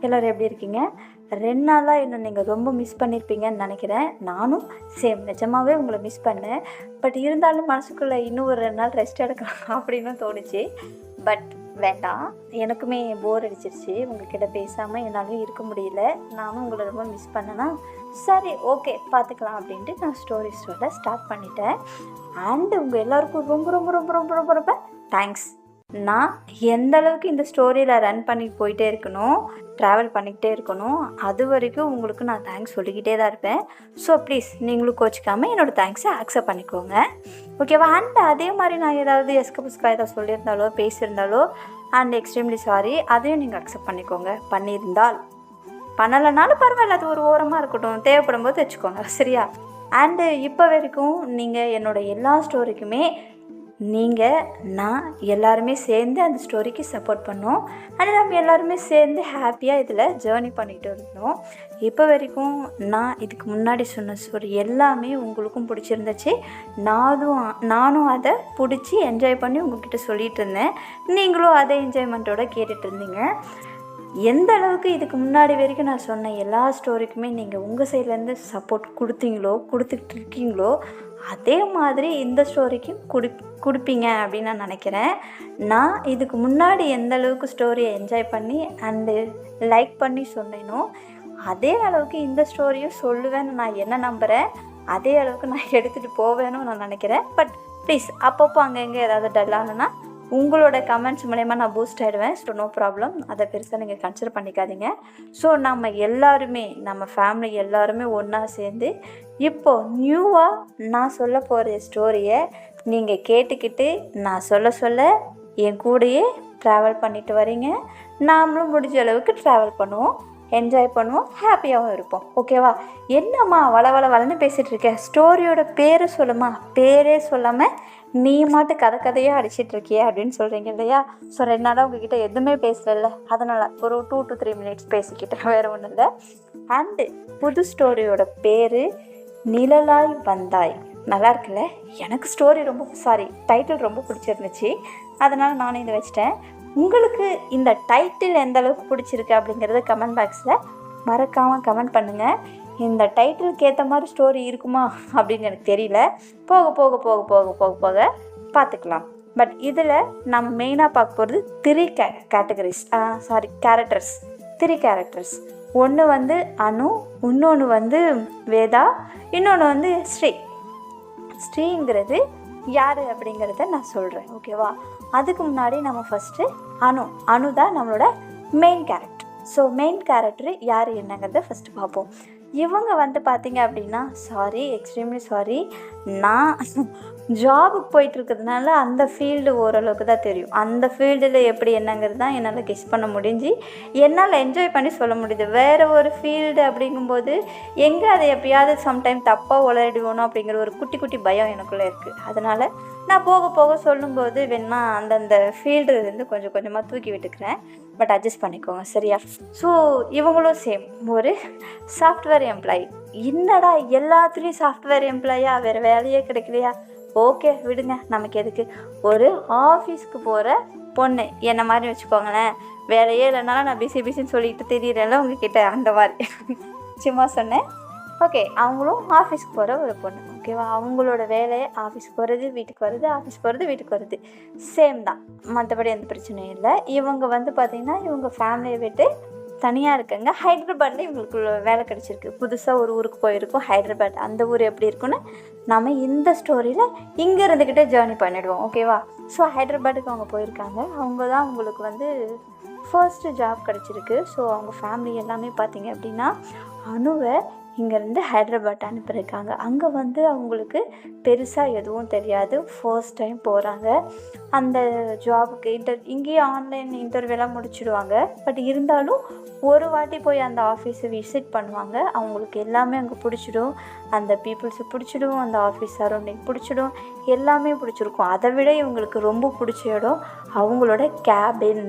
எல்லோரும் எப்படி இருக்கீங்க? ரெண்டு நாளாக என்ன நீங்கள் ரொம்ப மிஸ் பண்ணியிருப்பீங்கன்னு நினைக்கிறேன். நானும் சேம் நிஜமாகவே உங்களை மிஸ் பண்ணேன். பட் இருந்தாலும் மனசுக்குள்ளே இன்னும் ஒரு ரெண்டு நாள் ரெஸ்ட் எடுக்கலாம் அப்படின்னு தோணுச்சு. பட் வேண்டாம். எனக்குமே போர் அடிச்சிருச்சு. உங்ககிட்ட பேசாமல் என்னாலும் இருக்க முடியல. நானும் உங்களை ரொம்ப மிஸ் பண்ணேன்னா சரி ஓகே பார்த்துக்கலாம் அப்படின்ட்டு நான் ஸ்டோரி சொல்ல ஸ்டார்ட் பண்ணிட்டேன். அண்டு உங்கள் எல்லாருக்கும் ரொம்ப ரொம்ப ரொம்ப ரொம்ப ரொம்ப ரொம்ப தேங்க்ஸ் நான் எந்த அளவுக்கு இந்த ஸ்டோரியில் ரன் பண்ணி போயிட்டே இருக்கணும் ட்ராவல் பண்ணிக்கிட்டே இருக்கணும் அது வரைக்கும் உங்களுக்கு நான் தேங்க்ஸ் சொல்லிக்கிட்டே தான் இருப்பேன். ஸோ ப்ளீஸ் நீங்களும் கோச்சிக்காமல் என்னோடய தேங்க்ஸை அக்செப்ட் பண்ணிக்கோங்க. ஓகேவா அண்ட் அதே மாதிரி நான் ஏதாவது எஸ்க புஸ்கா ஏதாவது சொல்லியிருந்தாலோ பேசியிருந்தாலோ அண்ட் எக்ஸ்ட்ரீம்லி சாரி அதையும் நீங்கள் அக்செப்ட் பண்ணிக்கோங்க. பண்ணியிருந்தால் பண்ணலைனாலும் பரவாயில்ல அது ஒரு ஓரமாக இருக்கட்டும். தேவைப்படும் போது வச்சுக்கோங்க. சரியா? அண்டு இப்போ வரைக்கும் நீங்கள் என்னோட எல்லா ஸ்டோரிக்குமே நீங்கள் நான் எல்லாருமே சேர்ந்து அந்த ஸ்டோரிக்கு சப்போர்ட் பண்ணோம். அண்ட் நம்ம எல்லாருமே சேர்ந்து ஹாப்பியாக இதில் ஜேர்னி பண்ணிகிட்டு இருந்தோம். இப்போ வரைக்கும் நான் இதுக்கு முன்னாடி சொன்ன ஸ்டோரி எல்லாமே உங்களுக்கும் பிடிச்சிருந்துச்சு. நானும் நானும் அதை பிடிச்சி என்ஜாய் பண்ணி உங்ககிட்ட சொல்லிகிட்டு இருந்தேன். நீங்களும் அதை என்ஜாய்மெண்ட்டோட கேட்டுட்டு இருந்தீங்க. எந்த அளவுக்கு இதுக்கு முன்னாடி வரைக்கும் நான் சொன்ன எல்லா ஸ்டோரிக்குமே நீங்கள் உங்கள் சைட்லேருந்து சப்போர்ட் கொடுத்தீங்களோ கொடுத்துட்டு இருக்கீங்களோ அதே மாதிரி இந்த ஸ்டோரிக்கும் கொடு கொடுப்பீங்க அப்படின்னு நான் நினைக்கிறேன். நான் இதுக்கு முன்னாடி எந்த அளவுக்கு ஸ்டோரியை என்ஜாய் பண்ணி அண்டு லைக் பண்ணி சொன்னேனோ அதே அளவுக்கு இந்த ஸ்டோரியும் சொல்லுவேன்னு நான் என்ன நம்புகிறேன் அதே அளவுக்கு நான் எடுத்துகிட்டு போவேன்னு நான் நினைக்கிறேன். பட் ப்ளீஸ் அப்பப்போ அங்கங்கே ஏதாவது டல்லானுன்னா உங்களோட கமெண்ட்ஸ் மூலயமா நான் பூஸ்ட் ஆகிடுவேன் ஸோ நோ ப்ராப்ளம் அதை பெருசாக நீங்கள் கன்சிடர் பண்ணிக்காதீங்க. ஸோ நம்ம எல்லாருமே நம்ம ஃபேமிலி எல்லாருமே ஒன்றா சேர்ந்து இப்போது நியூவாக நான் சொல்ல போகிற ஸ்டோரியை நீங்கள் கேட்டுக்கிட்டு நான் சொல்ல சொல்ல என் கூடயே ட்ராவல் பண்ணிட்டு வரீங்க. நாமளும் முடிஞ்ச அளவுக்கு ட்ராவல் பண்ணுவோம். என்ஜாய் பண்ணுவோம். ஹாப்பியாகவும் இருப்போம். ஓகேவா என்னம்மா வள வள வளன்னு பேசிகிட்டு இருக்கேன் ஸ்டோரியோட பேரை சொல்லுமா? பேரே சொல்லாமல் நீ மாட்டு கதை கதையாக அடிச்சிட்டு இருக்கியே அப்படின்னு சொல்கிறீங்க இல்லையா? ஸோ ரெண்டு நாளாக உங்ககிட்ட எதுவுமே பேசல அதனால் ஒரு டூ டு த்ரீ மினிட்ஸ் பேசிக்கிட்டேன் வேறு ஒன்றும் இல்லை. அண்டு புது ஸ்டோரியோட பேர் நிழலாய் வந்தாய். நல்லா இருக்குல்ல? எனக்கு ஸ்டோரி ரொம்ப சாரி டைட்டில் ரொம்ப பிடிச்சிருந்துச்சு. அதனால் நானும் இதை வச்சிட்டேன். உங்களுக்கு இந்த டைட்டில் எந்த அளவுக்கு பிடிச்சிருக்கு அப்படிங்கிறத கமெண்ட் பாக்ஸில் மறக்காமல் கமெண்ட் பண்ணுங்கள் இந்த டைட்டிலுக்கு ஏற்ற மாதிரி ஸ்டோரி இருக்குமா அப்படின்னு எனக்கு தெரியல. போக போக போக போக போக போக பார்த்துக்கலாம். பட் இதில் நம்ம மெயினாக பார்க்க போகிறது three K categories sorry characters three characters ஒன்று வந்து அனு இன்னொன்று வந்து வேதா இன்னொன்று வந்து ஸ்ரீ. ஸ்ரீங்கிறது யார் அப்படிங்கிறத நான் சொல்கிறேன் ஓகேவா அதுக்கு முன்னாடி நம்ம ஃபஸ்ட்டு அனு. அணு தான் நம்மளோட main character so main character யார் என்னங்கிறத ஃபஸ்ட்டு பார்ப்போம். இவங்க வந்து பார்த்தீங்க அப்படின்னா சாரி எக்ஸ்ட்ரீம்லி சாரி நான் ஜாபுக்கு போயிட்டுருக்கிறதுனால அந்த ஃபீல்டு ஓரளவுக்கு தான் தெரியும். அந்த ஃபீல்டில் எப்படி என்னங்கிறது தான் என்னால் கெஸ் பண்ண முடிஞ்சு என்னால் என்ஜாய் பண்ணி சொல்ல முடியுது. வேறு ஒரு ஃபீல்டு அப்படிங்கும்போது எங்கே அதை எப்பயாவது சம்டைம் தப்பாக உளறிடுவோனோ அப்படிங்கிற ஒரு குட்டி குட்டி பயம் எனக்குள்ளே இருக்குது அதனால் நான் போக போக சொல்லும்போது வேணா அந்தந்த ஃபீல்டுலேருந்து கொஞ்சம் கொஞ்சமாக தூக்கி விட்டுக்கிறேன். பட் அட்ஜஸ்ட் பண்ணிக்கோங்க சரியா? ஸோ இவங்களும் சேம் ஒரு சாஃப்ட்வேர் எம்ப்ளாயி என்னடா எல்லாத்துலேயும் சாஃப்ட்வேர் எம்ப்ளாயா வேறு வேலையே கிடைக்கலையா? ஓகே விடுங்க. நமக்கு எதுக்கு? ஒரு ஆஃபீஸ்க்கு போகிற பொண்ணு. என்ன மாதிரி வச்சுக்கோங்களேன். வேலையே இல்லைனாலும் நான் பிஸி பிஸின்னு சொல்லிட்டு தெரியறேன்ல உங்ககிட்ட அந்த மாதிரி. சும்மா சொன்னேன். ஓகே அவங்களும் ஆஃபீஸ்க்கு போகிற ஒரு பொண்ணு. ஓகேவா அவங்களோட வேலையை ஆஃபீஸ்க்கு போகிறது வீட்டுக்கு வருது ஆஃபீஸ் போகிறது வீட்டுக்கு வருது சேம் தான். மற்றபடி எந்த பிரச்சனையும் இல்லை. இவங்க வந்து பார்த்திங்கன்னா இவங்க ஃபேமிலியை விட்டு தனியாக இருக்காங்க. ஹைதராபாத்தில் இவங்களுக்கு வேலை கிடச்சிருக்கு. புதுசாக ஒரு ஊருக்கு போயிருக்கோம். ஹைதராபாத் அந்த ஊர் எப்படி இருக்குன்னு நம்ம இந்த ஸ்டோரியில் இங்கே இருந்துக்கிட்டே ஜேர்னி பண்ணிவிடுவோம் ஓகேவா ஸோ ஹைதராபாத்துக்கு அவங்க போயிருக்காங்க. அவங்க தான் அவங்களுக்கு வந்து ஃபர்ஸ்ட்டு ஜாப் கிடச்சிருக்கு. ஸோ அவங்க ஃபேமிலி எல்லாமே பார்த்தீங்க அப்படின்னா அணுவை இங்கேருந்து ஹைதராபாத் அனுப்பியிருக்காங்க. அங்கே வந்து அவங்களுக்கு பெருசாக எதுவும் தெரியாது. ஃபர்ஸ்ட் டைம் போகிறாங்க அந்த ஜாபுக்கு இன்டர் இங்கேயே ஆன்லைன் இன்டர்வியூலாம் முடிச்சிடுவாங்க. பட் இருந்தாலும் ஒரு வாட்டி போய் அந்த ஆஃபீஸை விசிட் பண்ணுவாங்க. அவங்களுக்கு எல்லாமே அங்கே பிடிச்சிடும். அந்த பீப்புள்ஸை பிடிச்சிடும். அந்த ஆஃபீஸ் சரௌண்டிங் பிடிச்சிடும். எல்லாமே பிடிச்சிருக்கும். அதை விட இவங்களுக்கு ரொம்ப பிடிச்ச இடம் அவங்களோட கேபின்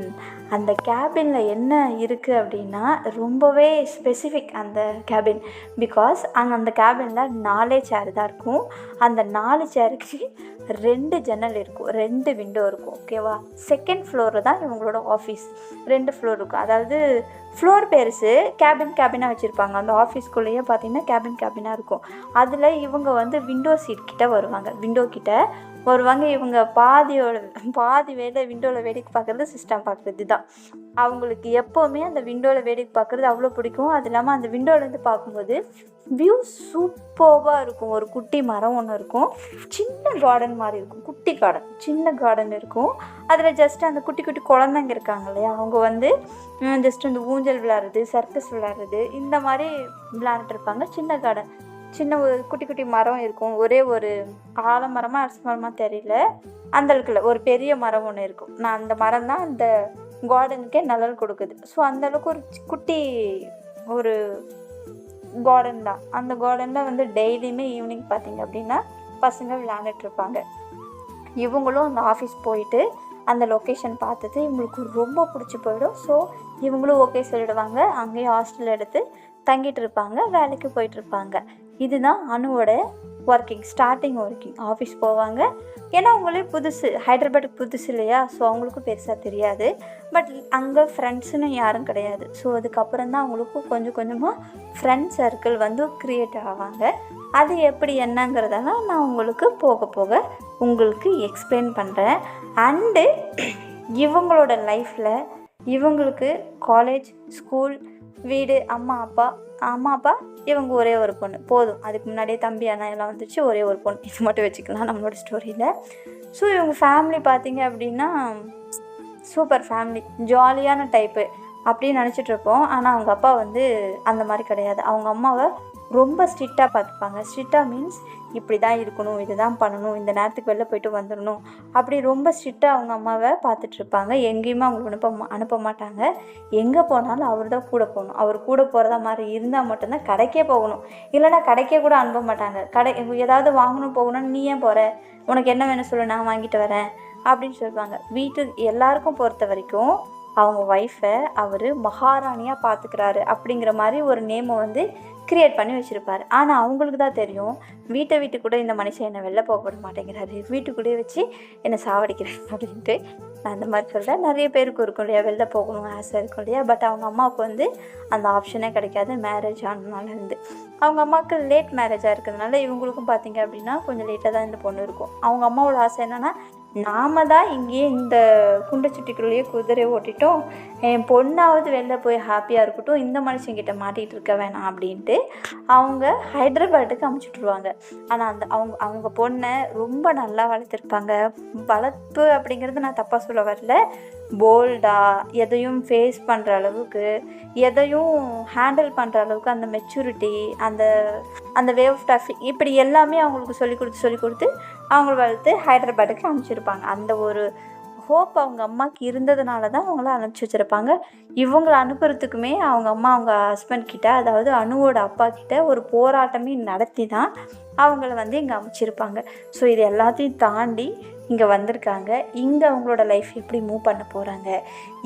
அந்த கேபினில் என்ன இருக்குது அப்படின்னா ரொம்பவே ஸ்பெசிஃபிக் அந்த கேபின் பிகாஸ் அங்கே அந்த கேபினில் நாலே சேர் தான் இருக்கும். அந்த நாலு சேருக்கு ரெண்டு ஜன்னல் இருக்கும். ரெண்டு விண்டோ விண்டோ இருக்கும் ஓகேவா செகண்ட் ஃப்ளோரில் தான் இவங்களோட ஆஃபீஸ் ரெண்டு ஃப்ளோர் இருக்கும். அதாவது ஃப்ளோர் பெருசு கேபின் கேபினாக வச்சுருப்பாங்க. அந்த ஆஃபீஸ்க்குள்ளேயே பார்த்தீங்கன்னா கேபின் கேபினாக இருக்கும். அதில் இவங்க வந்து விண்டோ சீட் கிட்டே வருவாங்க. விண்டோ கிட்ட வருவாங்க. இவங்க பாதியோட பாதி வேலை விண்டோவில் வேடிக்கை பார்க்குறது சிஸ்டம் பார்க்குறது தான் அவங்களுக்கு எப்போவுமே அந்த விண்டோவில் வேடிக்கை பார்க்குறது அவ்வளோ பிடிக்கும். அது இல்லாமல் அந்த விண்டோலேருந்து பார்க்கும்போது வியூ சூப்பர்வாக இருக்கும். ஒரு குட்டி மரம் ஒன்று இருக்கும். சின்ன கார்டன் மாதிரி இருக்கும். குட்டி கார்டன் சின்ன கார்டன் இருக்கும். அதில் ஜஸ்ட் அந்த குட்டி குட்டி குழந்தைங்க இருக்காங்க இல்லையா? அவங்க வந்து ஜஸ்ட் அந்த ஊஞ்சல் விளையாடுறது சர்க்கஸ் விளாட்றது இந்த மாதிரி விளாண்டுட்டு இருப்பாங்க. சின்ன கார்டன் சின்ன ஒரு குட்டி குட்டி மரம் இருக்கும். ஒரே ஒரு ஆலமரமாக அரசு மரமாக தெரியல. அந்த அளவுக்குல ஒரு பெரிய மரம் ஒன்று இருக்கும். நான் அந்த மரம் தான் அந்த கார்டனுக்கே நிழல் கொடுக்குது. ஸோ அந்த அளவுக்கு ஒரு குட்டி ஒரு கார்டன் தான். அந்த கார்டனில் வந்து டெய்லியுமே ஈவினிங் பார்த்தீங்க அப்படின்னா பசங்க விளையாண்டுட்டு இருப்பாங்க. இவங்களும் அந்த ஆஃபீஸ் போயிட்டு அந்த லொக்கேஷன் பார்த்தது இவங்களுக்கு ரொம்ப பிடிச்சி போயிடும். ஸோ இவங்களும் ஓகே சொல்லிடுவாங்க. அங்கேயே ஹாஸ்டல் எடுத்து தங்கிட்டு இருப்பாங்க. வேலைக்கு போயிட்டு இருப்பாங்க. இதுதான் அணுவோட ஒர்க்கிங் ஸ்டார்டிங் ஒர்க்கிங் ஆஃபீஸ் போவாங்க. ஏன்னா அவங்களே புதுசு. ஹைதராபாத் புதுசு இல்லையா? ஸோ அவங்களுக்கும் பெருசாக தெரியாது. பட் அங்கே ஃப்ரெண்ட்ஸுன்னு யாரும் கிடையாது. ஸோ அதுக்கப்புறம் தான் அவங்களுக்கும் கொஞ்சம் கொஞ்சமாக ஃப்ரெண்ட் சர்க்கிள் வந்து க்ரியேட் ஆவாங்க. அது எப்படி என்னங்கிறதெல்லாம் நான் உங்களுக்கு போக போக உங்களுக்கு எக்ஸ்பிளைன் பண்ணுறேன் அண்டு இவங்களோட லைஃப்பில் இவங்களுக்கு காலேஜ் ஸ்கூல் வீடு அம்மா அப்பா. அம்மா அப்பா இவங்க ஒரே ஒரு பொண்ணு. போதும். அதுக்கு முன்னாடியே தம்பி அண்ணா எல்லாம் வந்துச்சு. ஒரே ஒரு பொண்ணு. இது மட்டும் வச்சுக்கலாம் நம்மளோட ஸ்டோரியில் ஸோ இவங்க ஃபேமிலி பார்த்தீங்க அப்படின்னா சூப்பர் ஃபேமிலி ஜாலியான டைப்பு அப்படின்னு நினச்சிட்ருப்போம் ஆனால் அவங்க அப்பா வந்து அந்த மாதிரி கிடையாது. அவங்க அம்மாவை ரொம்ப ஸ்ட்ரிக்டாக பார்த்துப்பாங்க. ஸ்ட்ரிக்டாக மீன்ஸ் இப்படி தான் இருக்கணும் இது தான் பண்ணணும் இந்த நேரத்துக்கு வெளில போயிட்டு வந்துடணும் அப்படி ரொம்ப ஸ்ட்ரிக்டாக அவங்க அம்மாவை பார்த்துட்ருப்பாங்க எங்கேயுமே அவங்களை அனுப்ப மா- அனுப்ப மாட்டாங்க. எங்கே போனாலும் அவர் தான் கூட போகணும். அவர் கூட போகிறதா மாதிரி இருந்தால் மட்டும்தான் கடைக்கே போகணும். இல்லைனா கடைக்கே கூட அனுப்ப மாட்டாங்க. கடை ஏதாவது வாங்கணும் போகணும்னு நீ ஏன் போகிற உனக்கு என்ன வேணும் சொல்லு நான் வாங்கிட்டு வரேன் அப்படின்னு சொல்லுவாங்க. வீட்டு எல்லாருக்கும் பொறுத்த வரைக்கும் அவங்க ஒய்ஃபை அவர் மகாராணியாக பார்த்துக்கிறாரு அப்படிங்கிற மாதிரி ஒரு நேமை வந்து கிரியேட் பண்ணி வச்சுருப்பாரு. ஆனால் அவங்களுக்கு தான் தெரியும் வீட்டை வீட்டு கூட இந்த மனுஷன் என்னை வெளில போக விட மாட்டேங்கிறாரு. வீட்டுக்குள்ளேயே வச்சு என்னை சாவடிக்கிறேன் அப்படின்ட்டு நான் அந்த மாதிரி சொல்கிறேன் நிறைய பேருக்கு இருக்கும் இல்லையா வெளில போகணும் ஆசை இருக்கும் இல்லையா பட் அவங்க அம்மாவுக்கு வந்து அந்த ஆப்ஷனே கிடைக்காது மேரேஜ் ஆனதுனாலேருந்து அவங்க அம்மாவுக்கு லேட் மேரேஜாக இருக்கிறதுனால இவங்களுக்கும் பார்த்தீங்க அப்படின்னா கொஞ்சம் லேட்டாக தான் இந்த பொண்ணு இருக்கும். அவங்க அம்மாவோட ஆசை என்னென்னா நாம தான் இங்கேயே இந்த குண்டச்சுட்டிக்குள்ளேயே குதிரை ஓட்டிட்டோம். என் பொண்ணாவது வெளில போய் ஹாப்பியாக இருக்கட்டும் இந்த மனுஷங்கிட்ட மாட்டிகிட்டு இருக்க வேணாம் அப்படின்ட்டு அவங்க ஹைதராபாத்துக்கு அமுச்சுட்ருவாங்க ஆனால் அந்த அவங்க அவங்க பொண்ணை ரொம்ப நல்லா வளர்த்துருப்பாங்க. வளர்ப்பு அப்படிங்கிறது நான் தப்பாக சொல்ல வரல. போல்டாக எதையும் ஃபேஸ் பண்ணுற அளவுக்கு எதையும் ஹேண்டில் பண்ணுற அளவுக்கு அந்த மெச்சூரிட்டி அந்த அந்த வே ஆஃப் டாஃபிக் இப்படி எல்லாமே அவங்களுக்கு சொல்லி கொடுத்து சொல்லி கொடுத்து அவங்கள வளர்த்து ஹைதராபாத்துக்கு அனுப்பிச்சிருப்பாங்க. அந்த ஒரு ஹோப் அவங்க அம்மாவுக்கு இருந்ததுனால தான் அவங்கள அனுப்பிச்சி வச்சுருப்பாங்க. இவங்களை அனுப்புறதுக்குமே அவங்க அம்மா அவங்க ஹஸ்பண்ட் கிட்ட அதாவது அணுவோட அப்பா கிட்ட ஒரு போராட்டமே நடத்தி தான் அவங்கள வந்து இங்கே அமைச்சிருப்பாங்க ஸோ இது எல்லாத்தையும் தாண்டி இங்கே வந்திருக்காங்க. இங்கே அவங்களோட லைஃப் எப்படி மூவ் பண்ண போகிறாங்க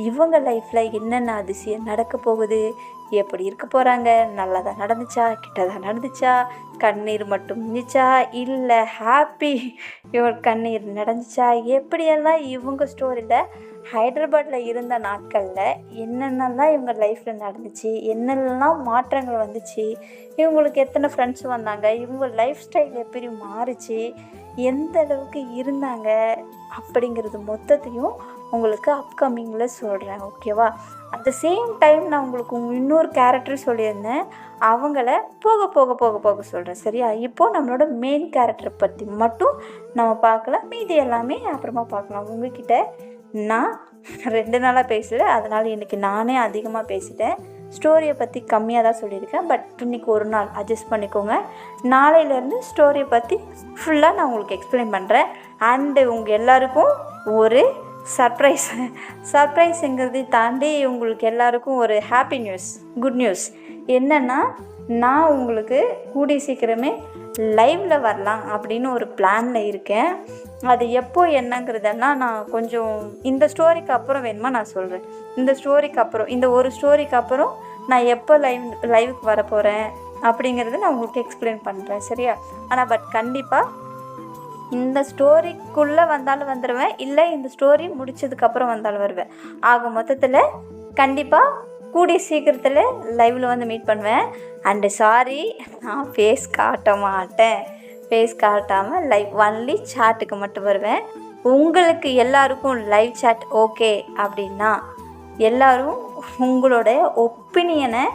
இவங்க லைஃப்பில் என்னென்ன அதிசயம் நடக்க போகுது? எப்படி இருக்க போகிறாங்க நல்லதாக நடந்துச்சா? கிட்டதாக நடந்துச்சா? கண்ணீர் மட்டும் இருந்துச்சா இல்லை ஹாப்பி இவர் கண்ணீர் நடந்துச்சா? எப்படியெல்லாம் இவங்க ஸ்டோரியில் ஹைதராபாத்தில் இருந்த நாட்களில் என்னென்னலாம் இவங்க லைஃப்பில் நடந்துச்சு? என்னென்னலாம் மாற்றங்கள் வந்துச்சு? இவங்களுக்கு எத்தனை ஃப்ரெண்ட்ஸ் வந்தாங்க? இவங்க லைஃப் ஸ்டைல் எப்படி மாறுச்சு? எந்த அளவுக்கு இருந்தாங்க? அப்படிங்கிறது மொத்தத்தையும் உங்களுக்கு அப்கமிங்கில் சொல்கிறேன் ஓகேவா அட் த சேம் டைம் நான் உங்களுக்கு இன்னொரு கேரக்டர் சொல்லியிருந்தேன். அவங்கள போக போக போக போக சொல்கிறேன் சரியா? இப்போது நம்மளோட மெயின் கேரக்டர் பற்றி மட்டும் நம்ம பார்க்கலாம். மீதி எல்லாமே அப்புறமா பார்க்கலாம். உங்ககிட்ட நான் ரெண்டு நாளாக பேசலை அதனால் இன்றைக்கி நானே அதிகமாக பேசிட்டேன். ஸ்டோரியை பற்றி கம்மியாக தான் சொல்லியிருக்கேன் பட் இன்றைக்கி ஒரு நாள் அட்ஜஸ்ட் பண்ணிக்கோங்க. நாளையிலேருந்து ஸ்டோரியை பற்றி ஃபுல்லாக நான் உங்களுக்கு எக்ஸ்பிளைன் பண்ணுறேன் அண்டு உங்கள் எல்லாருக்கும் ஒரு சர்ப்ரைஸ் சர்ப்ரைஸுங்கிறதை தாண்டி உங்களுக்கு எல்லாருக்கும் ஒரு ஹாப்பி நியூஸ் குட் நியூஸ் என்னென்னா நான் உங்களுக்கு கூடிய சீக்கிரமே லைவில் வரலாம் அப்படின்னு ஒரு பிளானில் இருக்கேன். அது எப்போ என்னங்கிறதெல்லாம் நான் கொஞ்சம் இந்த ஸ்டோரிக்கு அப்புறம் வேணுமா நான் சொல்கிறேன் இந்த ஸ்டோரிக்கு அப்புறம் இந்த ஒரு ஸ்டோரிக்கு அப்புறம் நான் எப்போ லைவ் லைவுக்கு வரப்போகிறேன் அப்படிங்கிறத நான் உங்களுக்கு எக்ஸ்பிளைன் பண்ணுறேன் சரியா? ஆனால் பட் கண்டிப்பாக இந்த ஸ்டோரிக்குள்ளே வந்தாலும் வந்துடுவேன் இல்லை இந்த ஸ்டோரி முடித்ததுக்கப்புறம் வந்தாலும் வருவேன். ஆக மொத்தத்தில் கண்டிப்பாக கூடிய சீக்கிரத்தில் லைவில் வந்து மீட் பண்ணுவேன். அண்டு சாரி நான் ஃபேஸ் காட்ட மாட்டேன். ஃபேஸ் காட்டாமல் லைவ் ஒன்லி சாட்டுக்கு மட்டும் வருவேன். உங்களுக்கு எல்லாருக்கும் லைவ் சாட் ஓகே அப்படின்னா எல்லோரும் உங்களோட ஒப்பீனியனை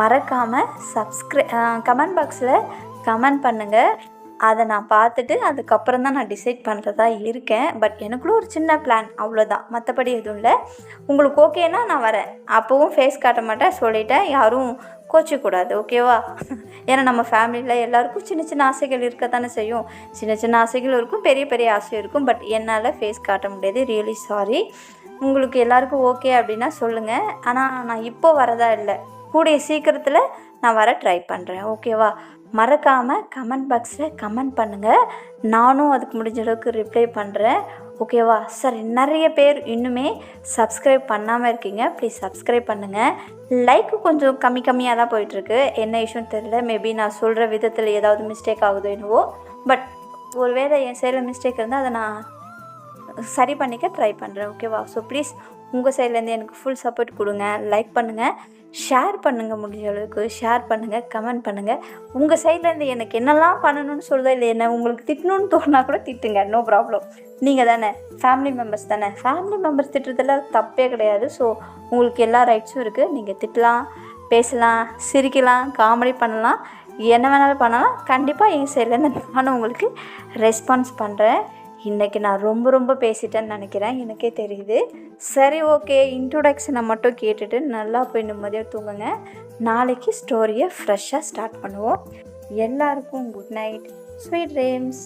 மறக்காமல் சப்ஸ்கிரை கமெண்ட் பாக்ஸில் கமெண்ட் பண்ணுங்கள் அதை நான் பார்த்துட்டு அதுக்கப்புறம் தான் நான் டிசைட் பண்ணுறதா இருக்கேன். பட் எனக்குள்ள ஒரு சின்ன பிளான் அவ்வளோதான் மற்றபடி எதுவும் இல்லை. உங்களுக்கு ஓகேனா நான் வரேன். அப்போவும் ஃபேஸ் காட்ட மாட்டேன். சொல்லிட்டேன். யாரும் கோச்சிக்கூடாது ஓகேவா ஏன்னா நம்ம ஃபேமிலியில் எல்லாருக்கும் சின்ன சின்ன ஆசைகள் இருக்க தானே செய்யும். சின்ன சின்ன ஆசைகள் இருக்கும். பெரிய பெரிய ஆசை இருக்கும். பட் என்னால் ஃபேஸ் காட்ட முடியாது. ரியலி சாரி உங்களுக்கு எல்லாருக்கும் ஓகே அப்படின்னா சொல்லுங்கள் ஆனால் நான் இப்போ வரதா இல்லை. கூடிய சீக்கிரத்தில் நான் வர ட்ரை பண்ணுறேன் ஓகேவா மறக்காமல் கமெண்ட் பாக்ஸில் கமெண்ட் பண்ணுங்கள் நானும் அதுக்கு முடிஞ்ச அளவுக்கு ரிப்ளை பண்ணுறேன் ஓகேவா சரி நிறைய பேர் இன்னுமே சப்ஸ்கிரைப் பண்ணாமல் இருக்கீங்க. ப்ளீஸ் சப்ஸ்கிரைப் பண்ணுங்கள் லைக்கு கொஞ்சம் கம்மி கம்மியாக தான் போயிட்டுருக்கு. என்ன இஷ்யூன்னு தெரியல. மேபி நான் சொல்கிற விதத்தில் ஏதாவது மிஸ்டேக் ஆகுதோ என்னவோ. பட் ஒருவேளை என் சைடில் மிஸ்டேக் இருந்தால் அதை நான் சரி பண்ணிக்க ட்ரை பண்ணுறேன் ஓகேவா ஸோ ப்ளீஸ் உங்கள் சைட்லேருந்து எனக்கு ஃபுல் சப்போர்ட் கொடுங்க லைக் பண்ணுங்கள் ஷேர் பண்ணுங்கள் முடிஞ்ச அளவுக்கு ஷேர் பண்ணுங்கள் கமெண்ட் பண்ணுங்கள் உங்கள் சைட்லேருந்து எனக்கு என்னெல்லாம் பண்ணணும்னு சொல்லுதோ இல்லை என்ன உங்களுக்கு திட்டணும்னு தோணுனா கூட திட்டுங்க நோ ப்ராப்ளம் நீங்கள் தானே ஃபேமிலி மெம்பர்ஸ் தானே. ஃபேமிலி மெம்பர்ஸ் திட்டுறதுல தப்பே கிடையாது. ஸோ உங்களுக்கு எல்லா ரைட்ஸும் இருக்குது நீங்கள் திட்டலாம் பேசலாம் சிரிக்கலாம் காமெடி பண்ணலாம். என்ன வேணாலும் பண்ணலாம். கண்டிப்பாக எங்கள் சைட்லேருந்து நானும் உங்களுக்கு ரெஸ்பான்ஸ் பண்ணுறேன் இன்றைக்கி நான் ரொம்ப ரொம்ப பேசிட்டேன்னு நினைக்கிறேன். எனக்கே தெரியுது. சரி ஓகே. இன்ட்ரோடக்ஷனை மட்டும் கேட்டுட்டு நல்லா போய் நிம்மதியாக தூங்குங்க. நாளைக்கு ஸ்டோரியை ஃப்ரெஷ்ஷாக ஸ்டார்ட் பண்ணுவோம். எல்லாருக்கும் குட் நைட் ஸ்வீட் ட்ரீம்ஸ்